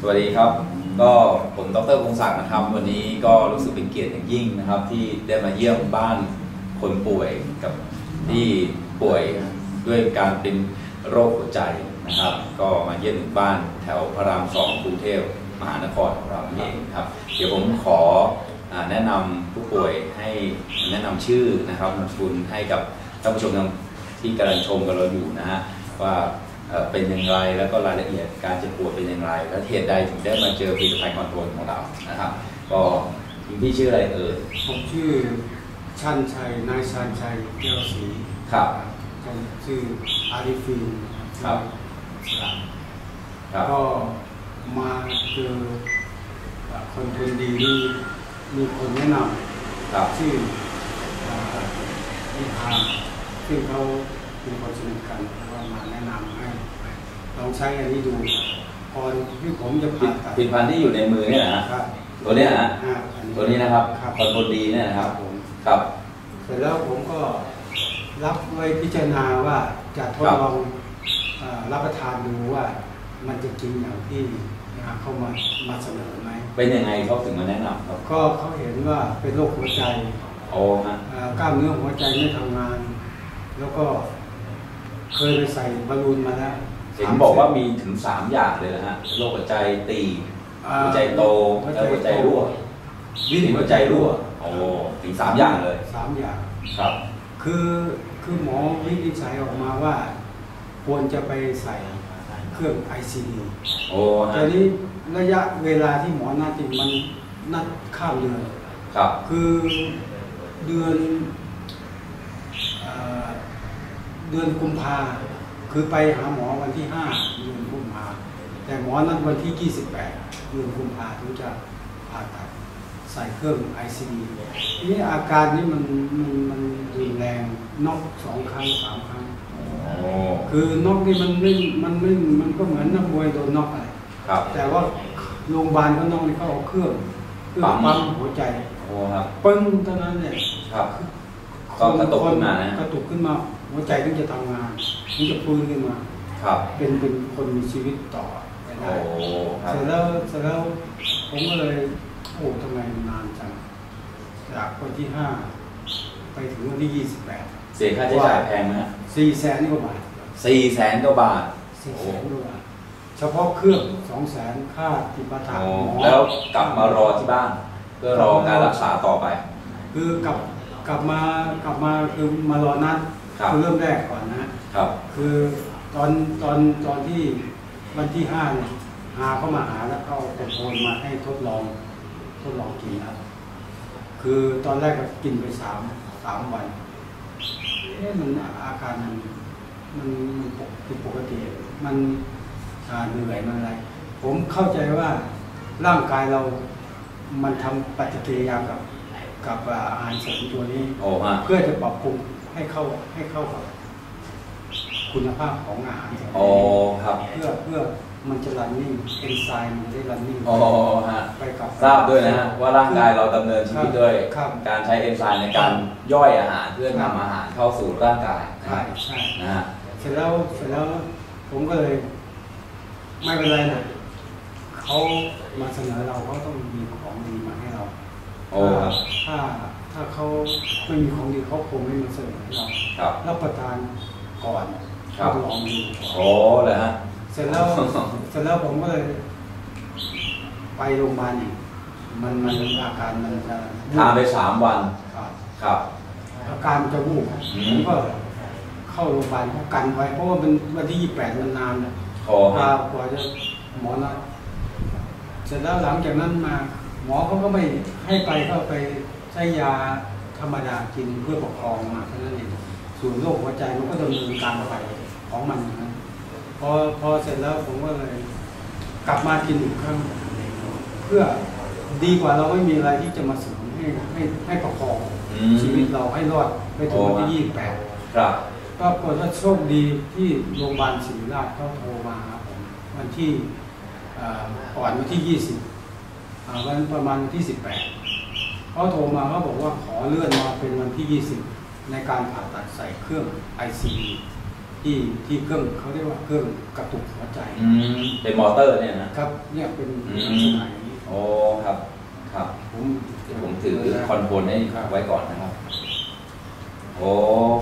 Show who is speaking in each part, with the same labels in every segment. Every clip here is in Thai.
Speaker 1: สวัสดีครับ ก็ผมดรพงศักดิ์นะครับ วันนี้ก็รู้สึกเป็นเกียรติอย่างยิ่งนะครับ ที่ได้มาเยี่ยมบ้านคนป่วยกับที่ป่วยด้วยการเป็นโรคหัวใจนะครับ ก็มาเยี่ยมถึงบ้านแถวพระรามสองกรุงเทพมหานครของเรานี่เองครับ เดี๋ยวผมขอแนะนำผู้ป่วยให้แนะนำชื่อนะครับนามสกุลให้กับท่านผู้ชมที่กำลังชมกับเราอยู่นะฮะว่า เอ่อเป็นอย่างไร แล้วก็รายละเอียดการเจ็บปวดเป็นอย่างไร และเหตุใดถึงได้มาเจอผลิตภัณฑ์คอนโทรลของเรานะครับ ก็คุณพี่ชื่ออะไรเอ่ย
Speaker 2: ผมชื่อชันชัยนายชันชัยแก้วศรี
Speaker 1: ครับ
Speaker 2: ผมชื่ออาริฟิน
Speaker 1: ครับ
Speaker 2: ครับ
Speaker 1: ครับ
Speaker 2: ก็มาเจอคนทุนดีนี่มีคนแนะน
Speaker 1: ครับำ
Speaker 2: ชื่อนิพาซึ่งเขาเป็นคนสนิทกันก็มาแนะนำให้ลอง ใช้อันนี้ดูก่อนที่ผมจะ
Speaker 1: ผลิ
Speaker 2: ผ่า
Speaker 1: ต
Speaker 2: ตัด
Speaker 1: ผลิตภัณฑ์ที่อยู่ในมือเนี่ยนะฮะ
Speaker 2: ครับ
Speaker 1: ตัวเนี้ยนะฮะ
Speaker 2: อ่าอั
Speaker 1: ตัวนี้นะครับ
Speaker 2: ครับ
Speaker 1: คอนโทรลดีเนี่ยนะครับ
Speaker 2: ผม
Speaker 1: ครับ
Speaker 2: เสร็จแล้วผมก็รับไว้พิจารณาว่าจะทด
Speaker 1: ครับ
Speaker 2: ลองเอ่อรับประทานดูว่ามันจะกินอย่างที่นะครับเข้ามามาเสนอไหม
Speaker 1: เป็นยังไงเขาถึงมาแนะนำครับ
Speaker 2: ก็เขาเห็นว่าเป็นโรคหัวใจ
Speaker 1: โอ้ฮะ
Speaker 2: เอ่อกล้ามเนื้อหัวใจไม่ทำงาน แล้วก็เคยไปใส่บอลลูนมาแล้ว
Speaker 1: เห็นบอกว่ามีถึงสามอย่างเลยนะฮะโรคหัวใจตีบ
Speaker 2: อ่า
Speaker 1: หัวใจโตและหัวใจรั่ว
Speaker 2: วิ่
Speaker 1: หัวใจรั่วโอ้ถึงสามอย่างเลย
Speaker 2: สามอย่าง
Speaker 1: ครับ
Speaker 2: คือคือหมอวินิจฉัยออกมาว่า ควรจะไปใส่เครื่อง ICD
Speaker 1: โอ้ฮะ
Speaker 2: แต่นี้ระยะเวลาที่หมอนัดจริงมันนัดข้ามเดือน
Speaker 1: ครับ
Speaker 2: คือเดือนเอ่อเดือนกุมภา คือไปหาหมอวันที่ห้าเดือนกุมภาแต่หมอนัดวันที่ 28เดือนกุมภาถึงจะผ่าตัดใส่เครื่อง ICD ทีนี้อาการนี้มันมันมันรุนแรงนอกสองครั้งสามครั้ง
Speaker 1: โอ้
Speaker 2: คือนอกนี่มันไม่มันไม่มันก็เหมือนนักมวยโดนนอกอะไร
Speaker 1: ครับ
Speaker 2: แต่ว่าโรงพยาบาลก็นอกนี่เขาเอาเครื่องเครื่อง
Speaker 1: ปั๊ม
Speaker 2: ปั๊มหัวใจ
Speaker 1: โอ้ครับ
Speaker 2: ปึ้งเท่านั้นเนี่ย
Speaker 1: ครับก็กระตุกขึ้นมานะ
Speaker 2: กระตุกขึ้นมา หัวใจถึงจะทำงานถึงจะฟื้นขึ้นมา
Speaker 1: ครับ
Speaker 2: เป็นเป็นคนมีชีวิตต่อไปได้
Speaker 1: โอ้ครับ
Speaker 2: เสร็จแล้วเสร็จแล้วผมก็เลยโอ้ทำไมมันนานจังจากวันที่ห้าไปถึงวันที่ยี่สิบแปด
Speaker 1: เสียค่าใช้จ่ายแพงไหมฮะ
Speaker 2: สี่แสนกว่าบาท
Speaker 1: สี่แสนกว่าบาท
Speaker 2: สี่แสนกว่าบาทเฉพาะเครื่องสองแสนค่าติดประทาน
Speaker 1: โอ้
Speaker 2: หมอ
Speaker 1: แล้วกลับมารอที่บ้าน เพื่อรอการรักษาต่อไป
Speaker 2: คือกลับกลับมากลับมาคือมารอนัด
Speaker 1: ครับ
Speaker 2: อเริ่มแรกก่อนนะ
Speaker 1: ครับ
Speaker 2: คือตอนตอนตอนที่วันที่ห้าเนี่ยหาเข้ามาหาแล้วก็เอาโคนมาให้ทดลองทดลองกินนะคือตอนแรกก็กินไปสามสามวันเอ๊ะมันอาการมันมันมันผิดปกติมันอ่าเหนื่อยมันอะไร ผมเข้าใจว่าร่างกายเรามันทำปฏิกิริยากับ กับอ่าอาหารเสริมตัวนี้
Speaker 1: โอ้ฮะ
Speaker 2: เพื่อจะปรับปรุง ให้เข้าให้เข้ากับคุณภาพของอาหารเสริม
Speaker 1: โอ้ครับ
Speaker 2: เพื่อเพื่อมันจะรันนิ่งเอนไซม์มันได้รันนิ่ง
Speaker 1: โอ้ฮะ
Speaker 2: ไปกับ
Speaker 1: ทราบด้วยนะฮะว่าร่างกายเราดำเนินชีวิตด้วย
Speaker 2: ครับ
Speaker 1: การใช้เอนไซม์ในการย่อยอาหารเพื่อนำอาหารเข้าสู่ร่างกาย
Speaker 2: ใช่ใช่
Speaker 1: นะฮะ
Speaker 2: เสร็จแล้วเสร็จแล้วผมก็เลย ไม่เป็นไรนะเขามาเสนอเราเขาต้องมีของดีมาให้เรา
Speaker 1: โอ้ครับ
Speaker 2: ถ้า ถ้าเขาไม่มีของดีเขาคงไม่มาเสนอให้เรา
Speaker 1: ครับ
Speaker 2: รับประทานก่อน
Speaker 1: ครับ
Speaker 2: ทดลองดูก่อน
Speaker 1: โอ้เลยฮะ
Speaker 2: เสร็จแล้ว เสร็จแล้วผมก็เลยไปโรงพยาบาลอีกมันมันอาการมันจะ
Speaker 1: ทานไปสามวัน
Speaker 2: ครับ
Speaker 1: ครับ
Speaker 2: อาการมันจะวูบ
Speaker 1: อืม
Speaker 2: ผมก็เข้าโรงพยาบาลเขากันไว้เพราะว่ามันวันที่ยี่แปดมันนานนะ
Speaker 1: โอ้
Speaker 2: ก
Speaker 1: ฮะ
Speaker 2: ว่ากว่าจะหมอนัดเสร็จแล้วหลังจากนั้นมา หมอเขาก็ไม่ให้ไปก็ไปใช้ยาธรรมดากินเพื่อประคองมาเท่านั้นเองส่วนโรคหัวใจมันก็ดำเนินการไปของมันอย่างนั้นพอพอเสร็จแล้วผมก็เลยกลับมากินอีกครั้งเพื่อดีกว่าเราไม่มีอะไรที่จะมาเสริมให้ให้ให้ประคอง
Speaker 1: อืม
Speaker 2: ชีวิตเราให้รอดไปถึงวันที่ยี่สิบแปด
Speaker 1: ครับ
Speaker 2: ปรากฏว่าโชคดีที่โรงพยาบาลศิริราชเขาโทรมาหาผมวันที่เอ่อก่อนวันที่ยี่สิบวันประมาณวันที่สิบแปด เขาโทรมาเขาบอกว่าขอเลื่อนมาเป็นวันที่ยี่สิบในการผ่าตัดใส่เครื่อง ICD ที่ที่เครื่องเขาเรียกว่าเครื่องกระตุกหัวใจ
Speaker 1: อืมเป็นมอเตอร์เนี่ยนะ
Speaker 2: ครับเนี่ยเป็น
Speaker 1: อืม
Speaker 2: ลักษณะอย่างนี้
Speaker 1: โอ้ครับครับ
Speaker 2: ผม
Speaker 1: เดี๋ยวผมถือคอนโทรลให้
Speaker 2: ครับ
Speaker 1: ไว้ก่อนนะครับ โอ้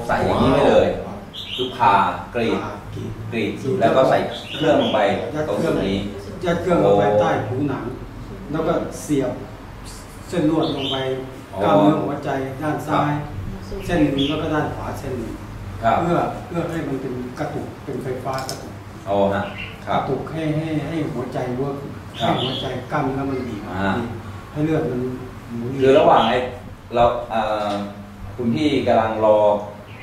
Speaker 1: ใส่อย่างนี้ไว้เลย
Speaker 2: ครับ
Speaker 1: ลูกพากรีด
Speaker 2: อ่ากรีด
Speaker 1: กรีดแล้วก็ใส่เครื่องลงไป
Speaker 2: ยัด
Speaker 1: ตรง
Speaker 2: เครื่
Speaker 1: จุ
Speaker 2: อง
Speaker 1: ดนี้
Speaker 2: ยัดเครื่องลงไป
Speaker 1: โอ้
Speaker 2: ใต้ผิวหนัง แล้วก็เสียบเส้นลวดลงไป
Speaker 1: อ๋อก
Speaker 2: ล้ามเนื้อหัวใจด้านซ้าย เส้นหนึ่งแล้วก็ด้านขวาเส้นหนึ่ง
Speaker 1: ครับ
Speaker 2: เพื่อเพื่อให้มันเป็นกระตุกเป็นไฟฟ้ากระตุก
Speaker 1: โอ้ฮะค
Speaker 2: ก
Speaker 1: รับ
Speaker 2: ระตุกให้ให้ให้หัวใจเวิร์ก
Speaker 1: ครั
Speaker 2: ให้
Speaker 1: บ
Speaker 2: หัวใจกล้ามเนื้อมันบีบ
Speaker 1: อ่า
Speaker 2: บีบให้เลือดมันหมุน
Speaker 1: คือระหว่างไอ้เราเอ่อคุณพี่กำลังรอ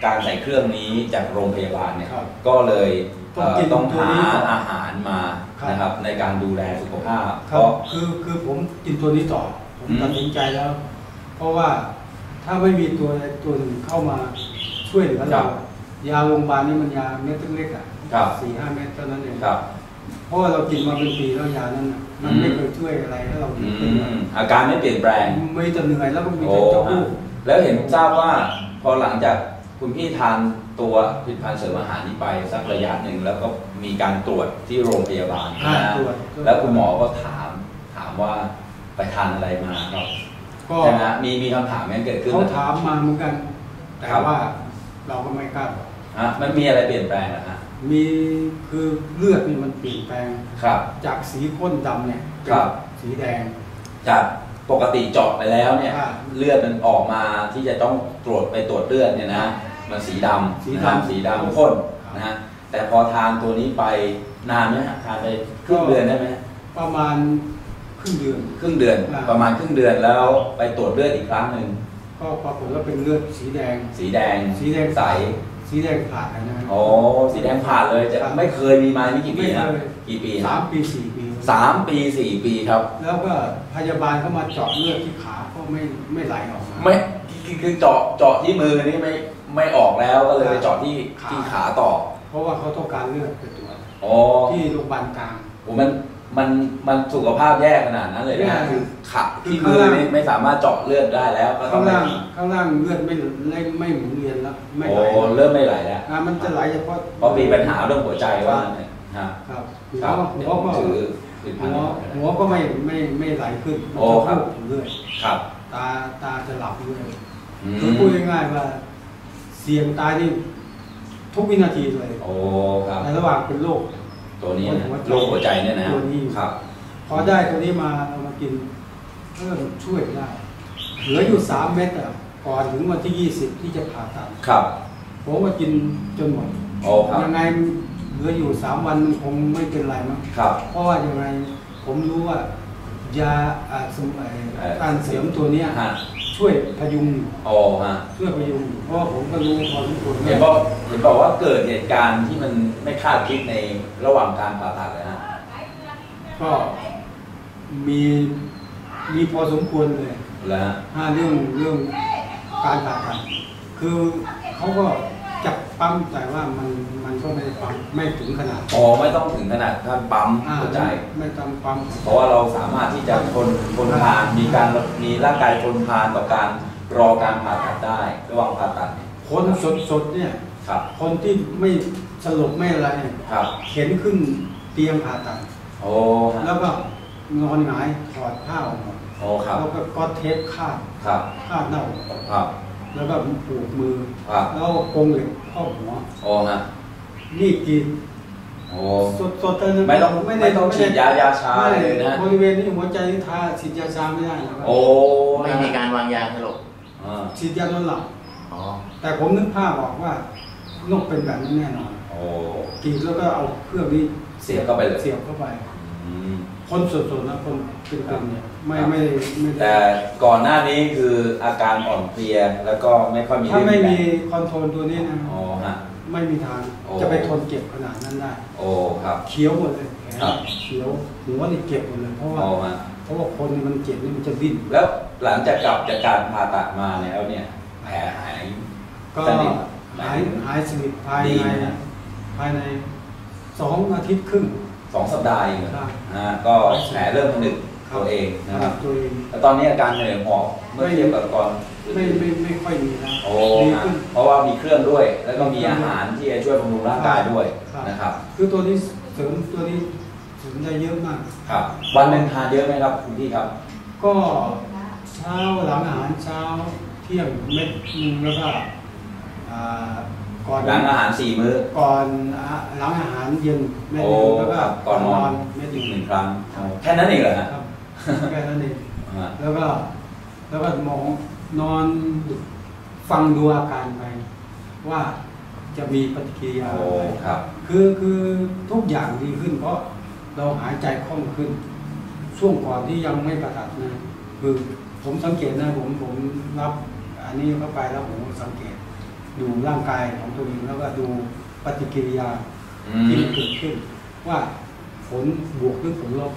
Speaker 1: การใส่เครื่องนี้จากโรงพยาบาลเนี่ย
Speaker 2: ครับ
Speaker 1: ก็เลยเอ่อ
Speaker 2: ต้องกิน
Speaker 1: ต้อง
Speaker 2: ตัว
Speaker 1: หา
Speaker 2: นี้ก่อน
Speaker 1: อาหารมา
Speaker 2: ครับ
Speaker 1: นะครับในการดูแลสุขภาพ
Speaker 2: ค
Speaker 1: เพ
Speaker 2: รับ
Speaker 1: ราะ
Speaker 2: คือคือผมกินตัวนี้ต่อ ผม
Speaker 1: อืม
Speaker 2: ตัดสินใจแล้ว เพราะว่าถ้าไม่มีตัวใดตัวหนึ่งเข้ามาช่วยเหลือเรายาโรงพยาบาลนี่มันยาเม็ดเล็กๆอะ
Speaker 1: ครับ
Speaker 2: สี่ห้าเม็ดเท่านั้นเอง
Speaker 1: ครับ
Speaker 2: เพราะว่าเรากินมาเป็นปีแล้วยานั้นน่ะมัน
Speaker 1: อืม
Speaker 2: ไม่เคยช่วยอะไรให้เรา
Speaker 1: อื
Speaker 2: ดีขึ้นเลย
Speaker 1: มอาการไม่เปลี่ยนแปลง
Speaker 2: มีแต่เหนื่อยแล้วก็มี
Speaker 1: โอ้
Speaker 2: แต่เจ้า
Speaker 1: ฮะ
Speaker 2: หู้
Speaker 1: แล้วเห็นทราบว่าพอหลังจากคุณพี่ทานตัวผลิตภัณฑ์เสริมอาหารนี้ไปสักระยะหนึ่งแล้วก็มีการตรวจที่โรงพยาบาล
Speaker 2: อ่า
Speaker 1: นะ
Speaker 2: ตรวจ
Speaker 1: แล้วคุณหมอก็ถามถามว่า ไปทานอะไรมาครับ
Speaker 2: ก็
Speaker 1: ใช่ไหมฮะมีมีคำถามนั้นเกิดขึ้น
Speaker 2: เขา
Speaker 1: ไห
Speaker 2: ถามมาเหมือนกัน แต่
Speaker 1: ครับ
Speaker 2: ว่าเราก็ไม่กล้าบอก
Speaker 1: ฮะมันมีอะไรเปลี่ยนแปลงนะฮะ
Speaker 2: มีคือเลือดนี่มันเปลี่ยนแปลง
Speaker 1: ครับ
Speaker 2: จากสีข้นดำเนี่ยเป็น
Speaker 1: ครับ
Speaker 2: สีแดง
Speaker 1: จากปกติเจาะไปแล้วเนี่ย
Speaker 2: อ่า
Speaker 1: เลือดมันออกมาที่จะต้องตรวจไปตรวจเลือดเนี่ยนะมันสีดำ
Speaker 2: สี
Speaker 1: นะ
Speaker 2: ดำ
Speaker 1: ฮะสีดำข้น
Speaker 2: ครับ
Speaker 1: นะฮะแต่พอทานตัวนี้ไปนานไหมฮะทานไปครึ่งเดือนได้ไหมฮะ
Speaker 2: ประมาณ ครึ่งเดือน
Speaker 1: ครึ่งเดือน
Speaker 2: อ่า
Speaker 1: ประมาณครึ่งเดือนแล้วไปตรวจเลือดอีกครั้งหนึ่ง
Speaker 2: ก็ปรากฏว่าเป็นเลือดสีแดง
Speaker 1: สีแดง
Speaker 2: สีแดง
Speaker 1: ใส
Speaker 2: สีแดงผ่านนะ
Speaker 1: โอ้สีแดงผ่านเลยจะ
Speaker 2: ครับ
Speaker 1: ไม่เคยมีมานี่กี่ปี
Speaker 2: ไม่
Speaker 1: นะ
Speaker 2: เคย
Speaker 1: กี่ปี
Speaker 2: สา
Speaker 1: นะ
Speaker 2: มปีสี่ปี
Speaker 1: สามปีสี่ปีครับ
Speaker 2: แล้วก็พยาบาลเขามาเจาะเลือดที่ขาก็ไม่ไม่ไหลออกมา
Speaker 1: ไม่คือคือเจาะเจาะที่มือนี่ไม่ไม่ออกแล้วก็เลยไปเจาะที่
Speaker 2: ขา
Speaker 1: ที่ขาต่อ
Speaker 2: เพราะว่าเขาต้องการเลือดไปตรวจ
Speaker 1: อ๋อ
Speaker 2: ที่โรงพยาบาลกลาง
Speaker 1: โอ้มัน มันมันสุขภาพแย่ขนาดนั้นเลย
Speaker 2: แย่
Speaker 1: นะคือขาที่
Speaker 2: คือ
Speaker 1: มือ
Speaker 2: ข้างล่าง
Speaker 1: นี่ไม่สามารถเจาะเลือดได้แล้วก็ต้อ
Speaker 2: ข้างง
Speaker 1: ไป
Speaker 2: ล่างข้างล่างเลือดไม่ไม่ไม่หมุนเวียนแล้วไม่
Speaker 1: โอ้
Speaker 2: ไหล
Speaker 1: เริ่มไม่ไหลแล้ว
Speaker 2: อ่ามันจะไหลเฉพาะ
Speaker 1: เพราะมีปัญหาเรื่องหัวใจว่าเนี่ยฮะ
Speaker 2: ครับหั
Speaker 1: ครับ
Speaker 2: ว
Speaker 1: เดี๋
Speaker 2: หั
Speaker 1: ยววผม
Speaker 2: ก็
Speaker 1: ถือผลิตภั
Speaker 2: หั
Speaker 1: ณฑ์
Speaker 2: ว
Speaker 1: นี้
Speaker 2: หัวก็ไม่ไม่ไม่ไหลขึ้นมัน
Speaker 1: โอ้
Speaker 2: จะ
Speaker 1: ครับ
Speaker 2: พูดอยู่เรื่อย
Speaker 1: ครับ
Speaker 2: ตาตาจะหลับด้วย
Speaker 1: อืม
Speaker 2: คือพูดง่ายๆว่า เสี่ยงตายนี่ทุกวินาทีเลย
Speaker 1: โอ้ครับ
Speaker 2: ในระหว่างเป็นโรค
Speaker 1: ตัวนี้นะ
Speaker 2: หัวใจ
Speaker 1: โรคหัวใจเนี่ยนะ
Speaker 2: ตัวนี้
Speaker 1: ครับ
Speaker 2: พอได้ตัวนี้มาเรามากินเริ่มช่วยได้ เหลืออยู่สามเม็ดอะก่อนถึงวันที่ยี่สิบที่จะผ่าตัด
Speaker 1: ครับ
Speaker 2: ผมก็กินจนหมด
Speaker 1: โอ้ครับ
Speaker 2: ยังไงเหลืออยู่สามวันมันคงไม่เป็นไรมั้ง
Speaker 1: ครับ
Speaker 2: เพราะว่ายังไงผมรู้ว่ายาอ่าสมุนไพร
Speaker 1: เอ่อ
Speaker 2: การเสริมตัวเนี้ย
Speaker 1: ฮะ
Speaker 2: ช่วยพยุงอยู่
Speaker 1: โอ้ฮะ
Speaker 2: ช่วยพยุงอยู่เพราะว่าผมก็รู้พอสมควร
Speaker 1: เห็นบอกเห็นบอกว่าเกิดเหตุการณ์ที่มันไม่คาดคิดในระหว่างการผ่าตัดเลยฮะ
Speaker 2: ก็มีมีพอสมควรเลย
Speaker 1: แล้วฮะ
Speaker 2: ห้าเรื่องเรื่องการผ่าตัดคือเขาก็ จับปั๊มแต่ว่ามันมันก็ไม่ได้ปั๊มไม่ถึงขนาด
Speaker 1: อ๋อไม่ต้องถึงขนาดท่านปั๊ม
Speaker 2: อ่า
Speaker 1: หัวใจ
Speaker 2: ไม่ต้องปั๊ม
Speaker 1: เพราะว่าเราสามารถที่จะทนทนทานมีการมีร่างกายทนทานต่อการรอการผ่าตัดได้ระหว่างผ่าตัดเนี่ย
Speaker 2: คนสดสดๆเนี่ย
Speaker 1: ครับ
Speaker 2: คนที่ไม่สลบไม่อะไรเนี่ย
Speaker 1: ครับ
Speaker 2: เข็นขึ้นเตียงผ่าตัด
Speaker 1: โอ้ฮะ
Speaker 2: แล้วก็นอนหงายถอดผ้าออกหมด
Speaker 1: โอ้ครับ
Speaker 2: แล้วก็ก็เทปคาด
Speaker 1: ครับ
Speaker 2: คาดเน่า
Speaker 1: ครับ
Speaker 2: แล้วก็ผูกมือ
Speaker 1: ครับ
Speaker 2: แล้วก็กรงเหล็กครอบหัว
Speaker 1: โอ้ฮะ
Speaker 2: นี่กิน
Speaker 1: โอ้
Speaker 2: สดสดๆเลยนะ
Speaker 1: ไม่ต้อง
Speaker 2: ไม่ได้
Speaker 1: ไม่ต้องฉีดยายาชา
Speaker 2: ไม่
Speaker 1: เล
Speaker 2: ได้
Speaker 1: ยนะ
Speaker 2: บริเวณนี้หัวใจนี่ทาฉีดยาชาไม่ได้นะครับ
Speaker 1: โอ้
Speaker 3: ไม่มีการวางยาสลบ
Speaker 1: อ่า
Speaker 2: ฉีดยานอนหลับ
Speaker 3: อ๋อ
Speaker 2: แต่ผมนึกภาพออกว่านกเป็นแบบนั้นแน่นอน
Speaker 1: โอ้
Speaker 2: กรีดแล้วก็เอาเครื่องนี้
Speaker 1: เสียบเข้าไปเลย
Speaker 2: เสียบเข้าไป
Speaker 1: อืม
Speaker 2: คนสดๆนะคนเป็นๆเนี่ยไม่
Speaker 1: ครับ
Speaker 2: ไม่ได้ไม่ได้
Speaker 1: แต่ก่อนหน้านี้คืออาการอ่อนเพลียแล้วก็ไม่ค่อยมี
Speaker 2: ถ้าไม่
Speaker 1: เรี่
Speaker 2: มี
Speaker 1: ยวแรง
Speaker 2: คอนโทรลตัวนี้นะ
Speaker 1: อ๋อฮะ
Speaker 2: ไม่มีทาง
Speaker 1: โอ้
Speaker 2: จะไปทนเก็บขนาดนั้นได้
Speaker 1: โอ้ครับ
Speaker 2: เขียวหมดเลยแขน
Speaker 1: ครับ
Speaker 2: เขียวหัวนี่เก็บหมดเลยเพราะว่า
Speaker 1: โอ้ฮะ
Speaker 2: เพราะว่าคนนี่มันเจ็บนี่มันจะดิ้น
Speaker 1: แล้วหลังจากกลับจากการผ่าตัดมาแล้วเนี่ยแผลหาย
Speaker 2: ก็
Speaker 1: สนิท
Speaker 2: หายหายสนิทภาย
Speaker 1: ดี
Speaker 2: ใน
Speaker 1: นะ
Speaker 2: ภายในสองอาทิตย์ครึ่ง
Speaker 1: สองสัปดาห์เองเหรอ
Speaker 2: ครับ
Speaker 1: อ่าก็แผลเริ่มผนึกตัวเองนะครับ
Speaker 2: ตัวเอง
Speaker 1: แล้วตอนนี้อาการเหนื่อยหอบเมื่อเทียบกับก่อน
Speaker 2: ไม่ไม่ไม่ค่อยมีแล้ว
Speaker 1: โอ้
Speaker 2: ดี
Speaker 1: ฮะ
Speaker 2: ขึ้น
Speaker 1: เพราะว่ามีเครื่องด้วย แล้วก็มีอาหารที่จะช่วยบำรุงร่างกายด้วย
Speaker 2: ครับ
Speaker 1: นะครับ
Speaker 2: คือตัวนี้เสริมตัวนี้เสริมได้เยอะมาก
Speaker 1: ครับ วันหนึ่งทานเยอะไหมครับคุณพี่ครับ
Speaker 2: ก็เช้าหลังอาหารเช้าเที่ยงเม็ดหนึงแล้วก็อ่า ก่อน
Speaker 1: หลังอาหารสี่มื้อ
Speaker 2: ก่อนอ่าหลังอาหารเย็นเม็ด
Speaker 1: โอ้
Speaker 2: หนึงแล้วก็
Speaker 1: ครับก่อนนอน
Speaker 2: เม็ดห
Speaker 1: อี
Speaker 2: นึ่
Speaker 1: ก
Speaker 2: ง
Speaker 1: หนึ่งครั้งแค่นั้นเองเหรอฮะ
Speaker 2: ครับแค่นั้นเอง
Speaker 1: อ่า
Speaker 2: แล้วก็แล้วก็มองนอนฟังดูอาการไป ว่าจะมีปฏิกิริยา
Speaker 1: โอ้
Speaker 2: อะไร
Speaker 1: ครับ
Speaker 2: คือคือทุกอย่างดีขึ้น เพราะเราหายใจคล่องขึ้น ช่วงก่อนที่ยังไม่ประทัดนะคือผมสังเกตนะผมผมรับ อันนี้เข้าไปแล้วผมสังเกต ดูร่างกายของตัวเองแล้วก็ดูปฏิกิริยา
Speaker 1: อื
Speaker 2: ที่
Speaker 1: ม
Speaker 2: เกิดขึ้น ว่าผลบวกหรือผลลบ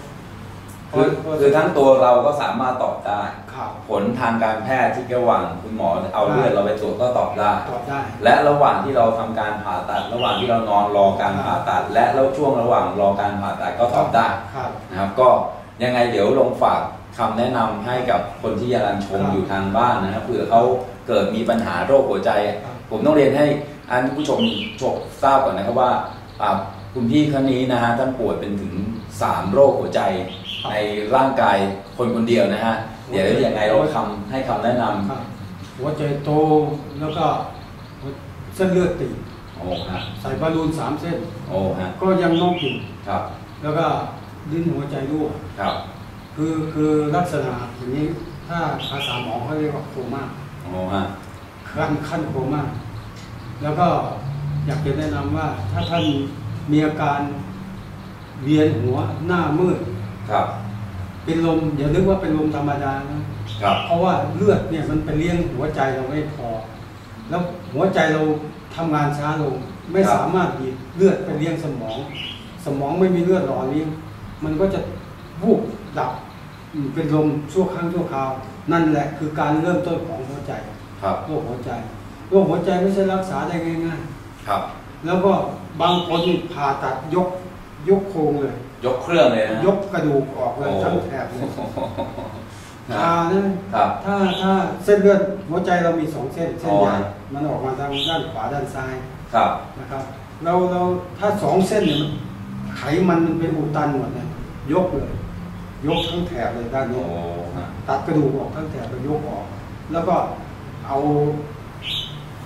Speaker 1: คือคือทั้งตัวเราก็สามารถตอบได้
Speaker 2: ข่าว
Speaker 1: ผลทางการแพทย์ที่ระหว่างคุณหมอเอาเลือดเราไปตรวจก็ตอบได้
Speaker 2: ตอบได้
Speaker 1: และระหว่างที่เราทำการผ่าตัด ระหว่างที่เรานอนรอการผ่าตัด และแล้วช่วงระหว่างรอการผ่าตัดก็ตอบได้
Speaker 2: ครับ
Speaker 1: นะครับ ก็ยังไงเดี๋ยวลงฝากคำแนะนำให้กับคนที่กำลังชม
Speaker 2: ครับ
Speaker 1: อยู่ทางบ้านนะครับเผื่อเขาเกิดมีปัญหาโรคหัวใจ
Speaker 2: ครับ
Speaker 1: ผมต้องเรียนให้อันผู้ชมชมทราบก่อนนะครับว่าอ่าคุณพี่ท่านนี้นะฮะท่านป่วยเป็นถึง 3 โรคหัวใจในร่างกายคนคนเดียวนะฮะเดี๋ยวยังไงเราคำให้คำแนะนำ
Speaker 2: ครับหัวใจโตแล้วก็เส้นเลือดตีบ
Speaker 1: โอ้ฮะ
Speaker 2: ใส่บอลลูนสามเส้น
Speaker 1: โอ้ฮะ
Speaker 2: ก็ยังน้องอยู่
Speaker 1: ครับ
Speaker 2: แล้วก็ดิ้นหัวใจรั่ว
Speaker 1: ครับ
Speaker 2: คือคือลักษณะอย่างนี้ถ้าภาษาหมอเขาเรียกว่าโคม่า
Speaker 1: โอ้ฮะ
Speaker 2: ขั้นขั้นโคม่า แล้วก็อยากจะแนะนำว่าถ้าท่านมีอาการเวียนหัวหน้ามืด
Speaker 1: ครับ
Speaker 2: เป็นลมอย่านึกว่าเป็นลมธรรมดานะครับ เพราะว่าเลือดเนี่ยมันไปเลี้ยงหัวใจเราไม่พอ แล้วหัวใจเราทำงานช้าลง ไม่
Speaker 1: ครับ
Speaker 2: สามารถบีบเลือดไปเลี้ยงสมอง สมองไม่มีเลือดหล่อเลี้ยงมันก็จะวูบดับอืมเป็นลมชั่วครั้งชั่วคราว นั่นแหละคือการเริ่มต้นของหัวใจ
Speaker 1: ครับ
Speaker 2: โรคหัวใจ โรคหัวใจไม่ใช่รักษาได้ง่าย
Speaker 1: ครับ
Speaker 2: ๆแล้วก็บางคนนี่ผ่าตัดยกยกโครงเลย
Speaker 1: ยกเครื่องเลยนะ
Speaker 2: ยกกระดูกออกเลย
Speaker 1: โอ้
Speaker 2: ทั้งแถบเลย
Speaker 1: ค
Speaker 2: ผ่า
Speaker 1: รับ
Speaker 2: นะครับถ้าถ้าเส้นเลือดหัวใจเรามีสองเส้นเส้น
Speaker 1: อ๋อ
Speaker 2: ใหญ่มันออกมาทางด้านขวาด้านซ้าย
Speaker 1: ครับ
Speaker 2: นะครับ เราเราถ้าสองเส้นเนี่ยมันไขมันมันเป็นอุดตันหมดเนี่ยยกเลย ยกทั้งแถบเลยด้าน
Speaker 1: โอ้
Speaker 2: นี้
Speaker 1: ฮะ
Speaker 2: ตัดกระดูกออกทั้งแถบไปยกออก แล้วก็เอา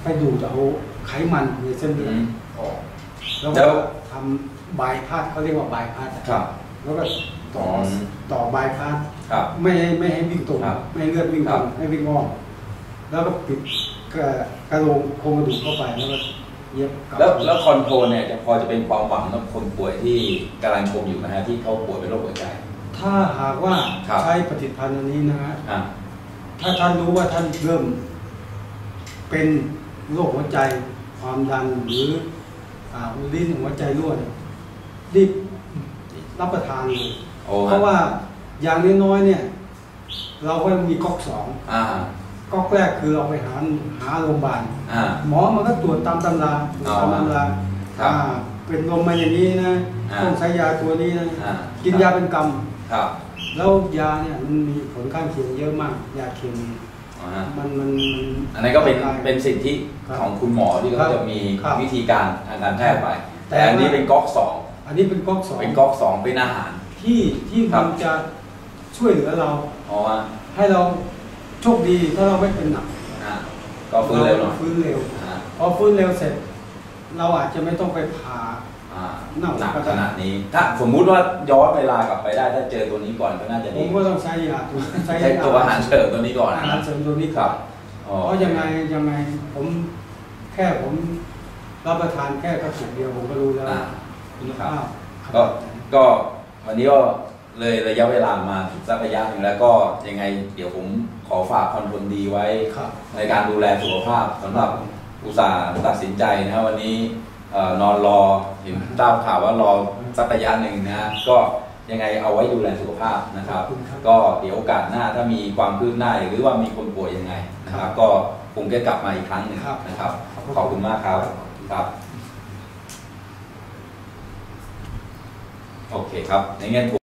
Speaker 2: ไปดูดเอาไขมันในเส้นเลือด
Speaker 1: อืม
Speaker 2: ออกแล้ว
Speaker 1: แล้
Speaker 2: ก็
Speaker 1: ว
Speaker 2: ทำบายพาสเขาเรียกว่าบายพาส
Speaker 1: ครับ
Speaker 2: แล้วก็ต่ออ
Speaker 1: ม
Speaker 2: ต่อบายพาส
Speaker 1: ครับ
Speaker 2: ไม่ให้ไม่ให้วิ่งตรง
Speaker 1: ครับ
Speaker 2: ไม่ให้เลือดวิ่ง
Speaker 1: ค
Speaker 2: ต
Speaker 1: รั
Speaker 2: ร
Speaker 1: บ
Speaker 2: งให้วิ่งอ้อมแล้วก็ปิดกระกระโหลกโครงกระดูกเข้าไปแล้วก็เย็บกลับ
Speaker 1: แล้วแล้วคอนโทรลเนี่ยจะพอจะเป็นความหวังกับคนป่วยที่กำลังชมอยู่นะฮะที่เขาป่วยเป็นโรคหัวใจ
Speaker 2: ถ้าหากว่า
Speaker 1: ครับ
Speaker 2: ใช้ผลิตภัณฑ์อันนี้นะฮะ
Speaker 1: อะ
Speaker 2: ถ้าท่านรู้ว่าท่านเริ่มเป็น โรคหัวใจความดันหรืออ่าลิ้นหัวใจรั่วเนี่ยรีบรับประทานเลย
Speaker 1: โอ้
Speaker 2: เพ
Speaker 1: ฮะ
Speaker 2: ราะว่าอย่างน้อยๆเนี่ย เราก็มีก๊อกสอง
Speaker 1: อ่า
Speaker 2: ก๊อกแรกคือเราไปหาหาโรงพยาบาล
Speaker 1: อ่า
Speaker 2: หมอมันก็ตรวจตามตำราตรวจตามตำรา
Speaker 1: ครับ
Speaker 2: อ่าเป็นลมมาอย่างนี้นะ
Speaker 1: อ่า
Speaker 2: ต้องใช้ยาตัวนี้นะ
Speaker 1: อ่า
Speaker 2: กินยาเป็นกรรม
Speaker 1: ครับ
Speaker 2: แล้วยาเนี่ยมันมีผลข้างเคียงเยอะมากยาเคมี
Speaker 1: อ่าฮะ
Speaker 2: มันมันมัน
Speaker 1: อันนั้นก็เป็น
Speaker 2: ร่างาย
Speaker 1: เป็นสิทธิ
Speaker 2: ครับ
Speaker 1: ของคุณหมอที่
Speaker 2: ครั
Speaker 1: เขา
Speaker 2: บ
Speaker 1: จะมี
Speaker 2: ครับ
Speaker 1: วิธีการทางการแพทย์ไป
Speaker 2: แต่
Speaker 1: แต่อันนี้
Speaker 2: ว่า
Speaker 1: เป็นก๊อกสอง
Speaker 2: อันนี้เป็นก๊อกสอง
Speaker 1: เป็นก๊อกสองเป็นอาหาร
Speaker 2: ที่ที่
Speaker 1: ครั
Speaker 2: มั
Speaker 1: บ
Speaker 2: นจะช่วยเหลือเรา
Speaker 1: อ๋อฮะ
Speaker 2: ให้เราโชคดีถ้าเราไม่เป็นหนัก
Speaker 1: อ่าก็ฟื้นเร็วหน่อย
Speaker 2: ฟื้นเร็ว
Speaker 1: อ่า
Speaker 2: พอฟื้นเร็วเสร็จ เราอาจจะไม่ต้องไปผ่า
Speaker 1: อ่า
Speaker 2: หนัก
Speaker 1: หนักขนาดนี้ ถ้าสมมุติว่าย้อนเวลากลับไปได้ถ้าเจอตัวนี้ก่อนก็น่าจะ
Speaker 2: ผ
Speaker 1: ดี
Speaker 2: มก็ต้องใช้ยาตัวใช้
Speaker 1: ใช้ตัวอาหารเสริมตัวนี้ก่อน
Speaker 2: อา
Speaker 1: นะ
Speaker 2: หารเสริมตัวนี้
Speaker 1: ครับอ๋อ
Speaker 2: เพราะยังไงยังไงผมแค่ผมรับประทานแค่กระปุกเดียวผมก็รู้แล้ว
Speaker 1: อ่า
Speaker 2: คุณภาพ
Speaker 1: ก็ก็วันนี้ก็เลยระยะเวลามาสักระยะหนึ่งแล้วก็ยังไง เดี๋ยวผมขอฝากคอนโทรลดีไว้
Speaker 2: ครับ
Speaker 1: ในการดูแลสุขภาพสำหรับอุตสาห์ตัดสินใจนะครับวันนี้เอ่อนอนรอเห็นทราบข่าวว่ารอสักระยะหนึ่งนะฮะก็ยังไงเอาไว้ดูแลสุขภาพนะครับ
Speaker 2: ขอบคุณครับ
Speaker 1: ก็เดี๋ยวโอกาสหน้าถ้ามีความคืบหน้าหรือว่ามีคนป่วยยังไงนะครับก็คงจะกลับมาอีกครั้งหนึ่ง
Speaker 2: ครับ
Speaker 1: นะครับ
Speaker 2: ขอบคุณ
Speaker 1: ขอบคุณมากครับครับ โอเคครับในเงี้ย